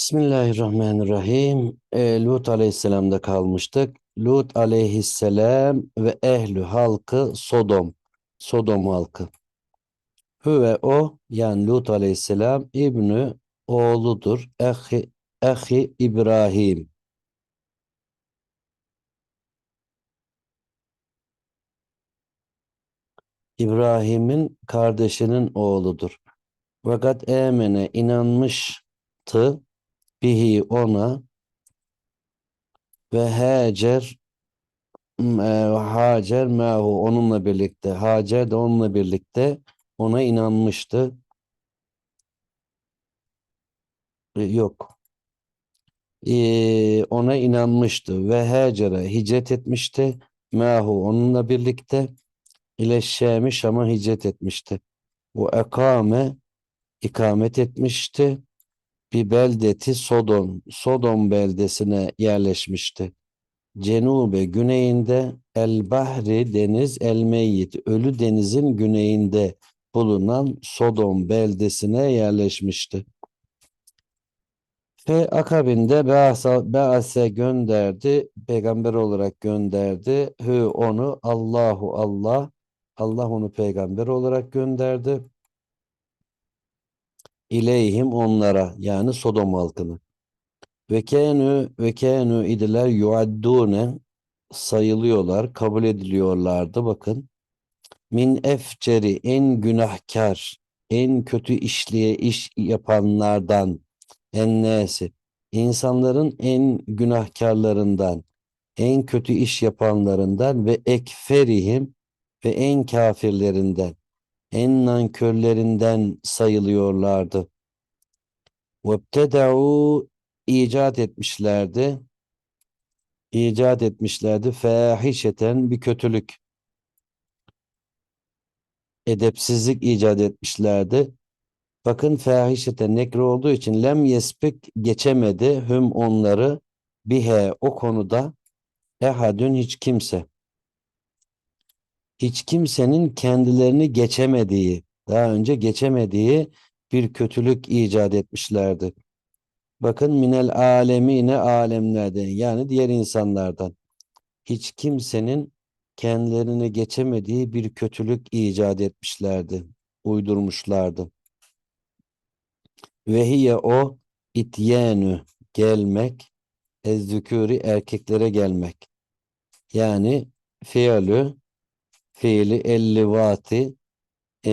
Bismillahirrahmanirrahim. E, Lut aleyhisselamda kalmıştık. Lut aleyhisselam ve ehlü halkı Sodom. Sodom halkı. Hü ve o yani Lut aleyhisselam İbni oğludur. Ehi, ehi İbrahim. İbrahim'in kardeşinin oğludur. Fakat emene inanmıştı bihi ona ve Hacer e, Hacer mehu onunla birlikte Hacer de onunla birlikte ona inanmıştı. E, Yok. E, ona inanmıştı ve Hacer'e hicret etmişti. Mehu onunla birlikte ile Şam'ı Şam'a hicret etmişti. O ekame ikamet etmişti. Bir beldeti Sodom, Sodom beldesine yerleşmişti. Cenube güneyinde El Bahri deniz El Meyyit ölü denizin güneyinde bulunan Sodom beldesine yerleşmişti. Ve akabinde Beasa, Bease gönderdi, peygamber olarak gönderdi. Hü onu Allahu Allah, Allah onu peygamber olarak gönderdi. İleyhim onlara yani Sodom halkını. Ve kânü ve kânü idiler yuaddûne sayılıyorlar, kabul ediliyorlardı. Bakın. Min efceri en günahkar, en kötü işliye iş yapanlardan ennesi. insanların en günahkarlarından, en kötü iş yapanlarından ve ekferihim ve en kafirlerinden, en nankörlerinden sayılıyorlardı. Vebteda'u icat etmişlerdi. İcat etmişlerdi. Fahişeten bir kötülük. Edepsizlik icat etmişlerdi. Bakın fahişete nekre olduğu için lem yespik geçemedi hüm onları bihe o konuda ehadün hiç kimse. Hiç kimsenin kendilerini geçemediği, daha önce geçemediği bir kötülük icat etmişlerdi. Bakın minel alemine alemlerden yani diğer insanlardan. Hiç kimsenin kendilerini geçemediği bir kötülük icat etmişlerdi. Uydurmuşlardı. Ve hiye o ityenü gelmek ezzükürü erkeklere gelmek. Yani fiilü fiili ellivati e,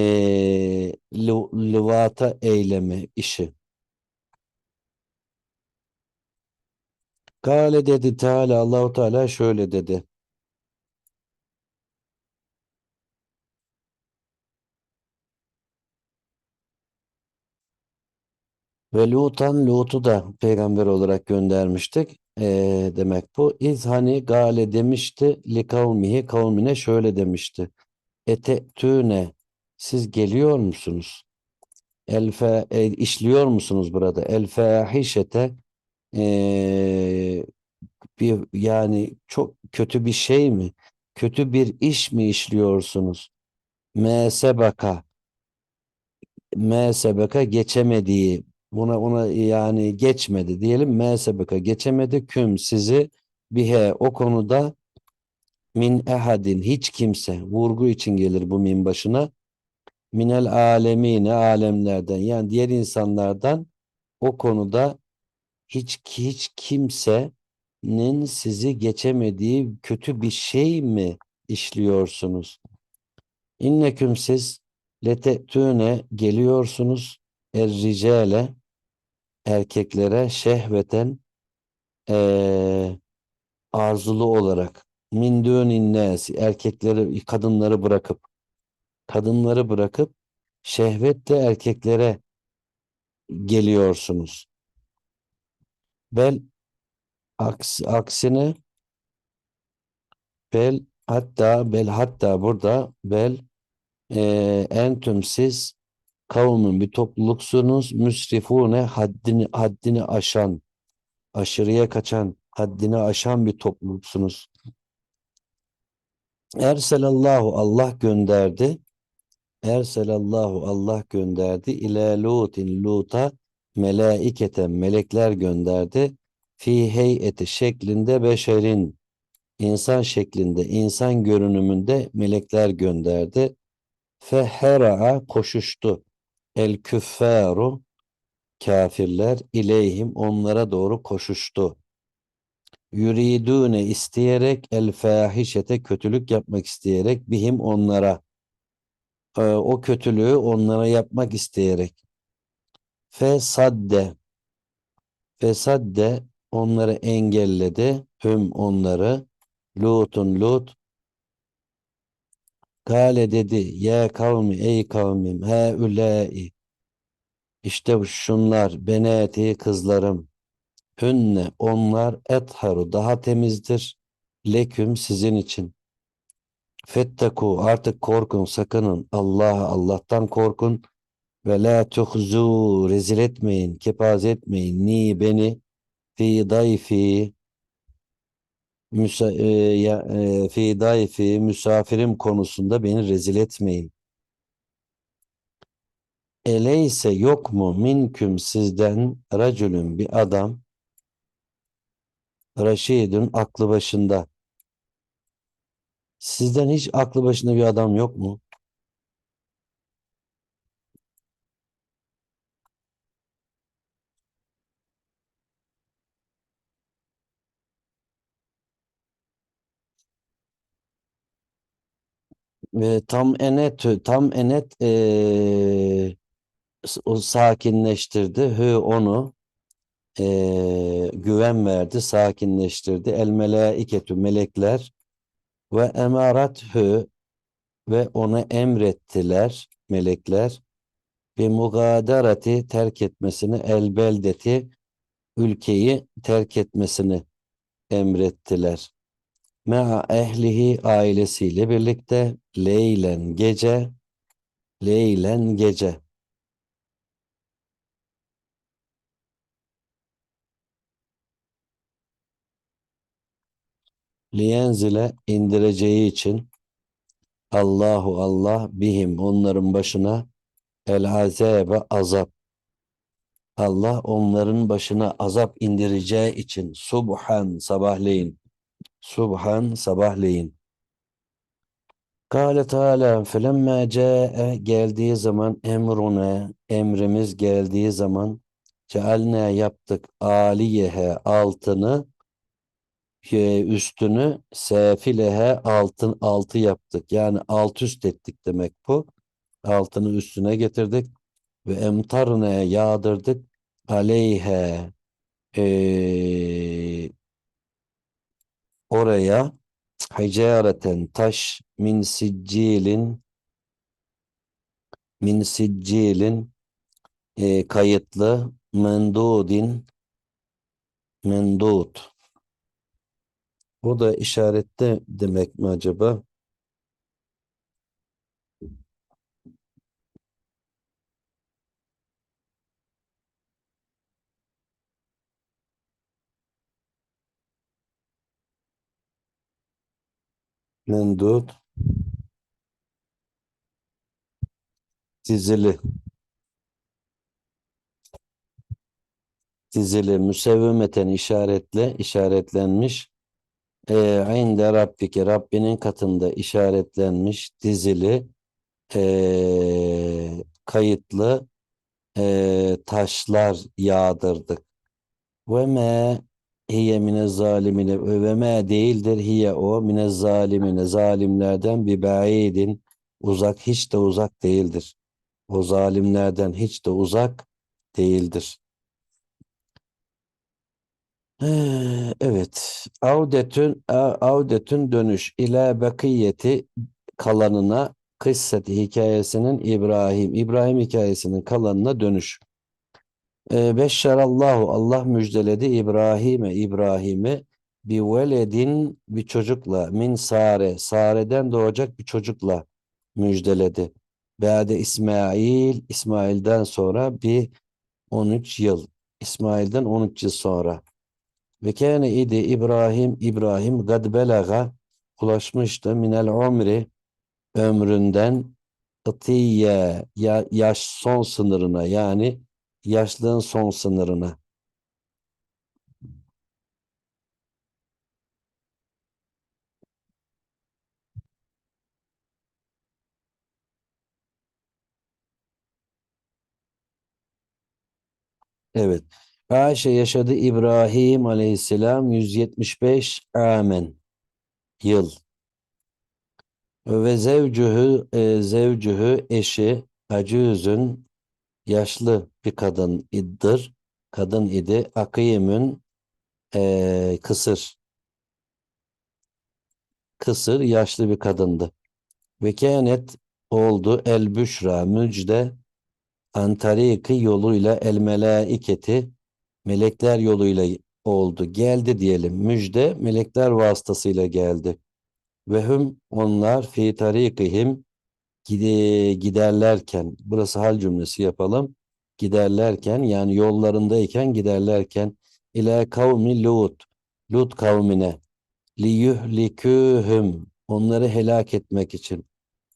livata eylemi işi. Kale dedi Teala Allahu Teala şöyle dedi. Ve Lutan Lut'u da peygamber olarak göndermiştik. Ee, demek bu. İz hani gale demişti li kavmihi kavmine şöyle demişti. Ete'tüne siz geliyor musunuz? El fe, e, işliyor musunuz burada? El fahişete ee, bir yani çok kötü bir şey mi? Kötü bir iş mi işliyorsunuz? Mesebaka mesebeka geçemediği buna ona yani geçmedi diyelim. Mesebeka geçemedi. Küm sizi bihe o konuda min ehadin hiç kimse vurgu için gelir bu min başına. Minel alemine alemlerden yani diğer insanlardan o konuda hiç hiç kimsenin sizi geçemediği kötü bir şey mi işliyorsunuz? İnneküm siz lete'tüne geliyorsunuz er erkeklere şehveten eee arzulu olarak min dünin nasi erkekleri kadınları bırakıp kadınları bırakıp şehvetle erkeklere geliyorsunuz. Bel aks, aksine bel hatta bel hatta burada bel e, entüm siz kavmin bir topluluksunuz müsrifune haddini haddini aşan aşırıya kaçan haddini aşan bir topluluksunuz. Erselallahu Allah gönderdi. Erselallahu Allah gönderdi. İle Lutin Lut'a melaiketen melekler gönderdi. Fi heyeti şeklinde beşerin insan şeklinde, insan görünümünde melekler gönderdi. Fehera'a koşuştu. El küffaru kafirler ileyhim onlara doğru koşuştu. Yuridune isteyerek el fahişete kötülük yapmak isteyerek bihim onlara. E, o kötülüğü onlara yapmak isteyerek. Fesadde fesadde onları engelledi hüm onları. Lut'un Lut Kale dedi ya kavmi ey kavmim he ulai işte şunlar beneti kızlarım. Hünne onlar etharu daha temizdir. Leküm sizin için. Fetteku artık korkun sakının. Allah Allah'tan korkun. Ve la tuhzu rezil etmeyin kepaze etmeyin. Ni beni fi dayfi müsa, e, e, misafirim konusunda beni rezil etmeyin. Eleyse yok mu minküm sizden racülün bir adam raşidun aklı başında. Sizden hiç aklı başında bir adam yok mu? Ve tam enet tam enet eee, o sakinleştirdi. Hü onu eee, güven verdi, sakinleştirdi. El melaiketü melekler ve emarat hü ve ona emrettiler melekler bir mugadarati terk etmesini el beldeti ülkeyi terk etmesini emrettiler. Mea ehlihi ailesiyle birlikte leylen gece leylen gece. Liyenzile indireceği için Allahu Allah bihim onların başına el azabe azap Allah onların başına azap indireceği için subhan sabahleyin subhan sabahleyin Kâle Teala felemme câe geldiği zaman emruna emrimiz geldiği zaman cealne yaptık aliyehe altını e, üstünü sefilehe altın altı yaptık. Yani alt üst ettik demek bu. Altını üstüne getirdik ve emtarne yağdırdık aleyhe e, oraya hicareten taş min siccilin min siccilin e, kayıtlı mendudin mendud o da işarette demek mi acaba? Mendud dizili. Dizili müsevvimeten işaretle işaretlenmiş. E, inde Rabbike Rabbinin katında işaretlenmiş dizili e, kayıtlı e, taşlar yağdırdık. Ve me hiye mine zalimine ve me değildir hiye o mine zalimine zalimlerden bir baidin uzak hiç de uzak değildir. O zalimlerden hiç de uzak değildir. Evet. Avdetün avdetün dönüş ila bakiyeti kalanına kısseti hikayesinin İbrahim İbrahim hikayesinin kalanına dönüş. Ee, Beşşerallahu Allah müjdeledi İbrahim'e İbrahim'i bir veledin bir çocukla min Sare Sare'den doğacak bir çocukla müjdeledi. Bade İsmail İsmail'den sonra bir 13 yıl İsmail'den 13 yıl sonra ve kâne idi İbrahim İbrahim gad belaga ulaşmıştı minel umri ömründen ıtiyye ya, yaş son sınırına yani yaşlığın son sınırına. Evet. Ayşe yaşadı İbrahim aleyhisselam 175 amen yıl. Ve zevcühü, e, zevcühü eşi acüzün yaşlı bir kadın iddir. Kadın idi. Akıyımün e, kısır. Kısır yaşlı bir kadındı. Ve kânet oldu el büşra müjde antariki yoluyla el melaiketi melekler yoluyla oldu. Geldi diyelim. Müjde melekler vasıtasıyla geldi. Ve hüm onlar fi tarikihim gide, giderlerken burası hal cümlesi yapalım. Giderlerken yani yollarındayken giderlerken ila kavmi Lut Lut kavmine liyuhlikühüm onları helak etmek için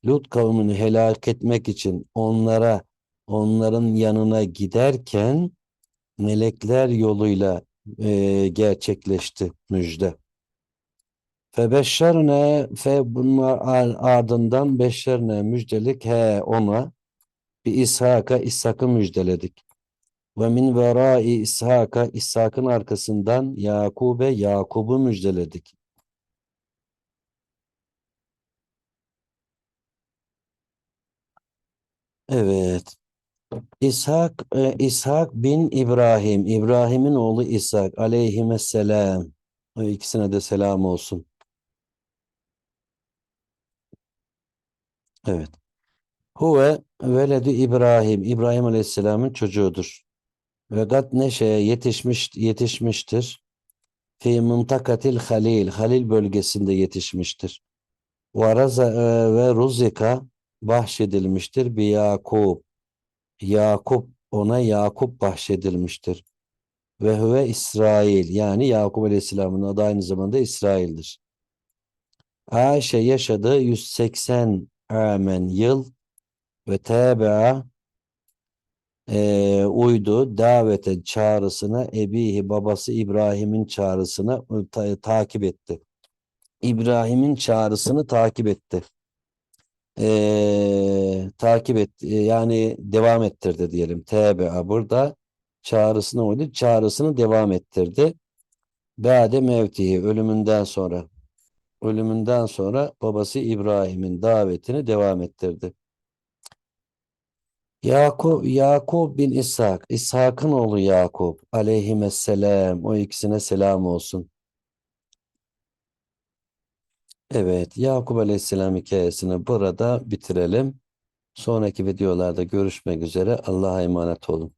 Lut kavmini helak etmek için onlara onların yanına giderken melekler yoluyla e, gerçekleşti müjde. Febeşşerne fe bunlar ardından beşşerne müjdelik he ona bir İshak'a İshak'ı müjdeledik. Ve min verai İshak'a İshak'ın arkasından Yakub'e Yakub'u müjdeledik. Evet. İshak, e, İshak bin İbrahim, İbrahim'in oğlu İshak aleyhisselam. O ikisine de selam olsun. Evet. Huve veledi İbrahim, İbrahim aleyhisselamın çocuğudur. Ve gat neşeye yetişmiş, yetişmiştir. Fi muntakatil halil, halil bölgesinde yetişmiştir. Ve, raza, e, ve ruzika bahşedilmiştir bir Yakup. Yakup ona Yakup bahşedilmiştir. Ve huve İsrail yani Yakup Aleyhisselam'ın adı aynı zamanda İsrail'dir. Ayşe yaşadı 180 amen yıl ve tebea e, uydu davete çağrısına ebihi babası İbrahim'in çağrısına ta, takip etti. İbrahim'in çağrısını takip etti. E, takip etti yani devam ettirdi diyelim. Tebea burada çağrısına uydu. Çağrısını devam ettirdi. Bade mevtihi ölümünden sonra ölümünden sonra babası İbrahim'in davetini devam ettirdi. Yakup, Yakup bin İshak, İshak'ın oğlu Yakup aleyhisselam, o ikisine selam olsun. Evet, Yakup aleyhisselam hikayesini burada bitirelim. Sonraki videolarda görüşmek üzere. Allah'a emanet olun.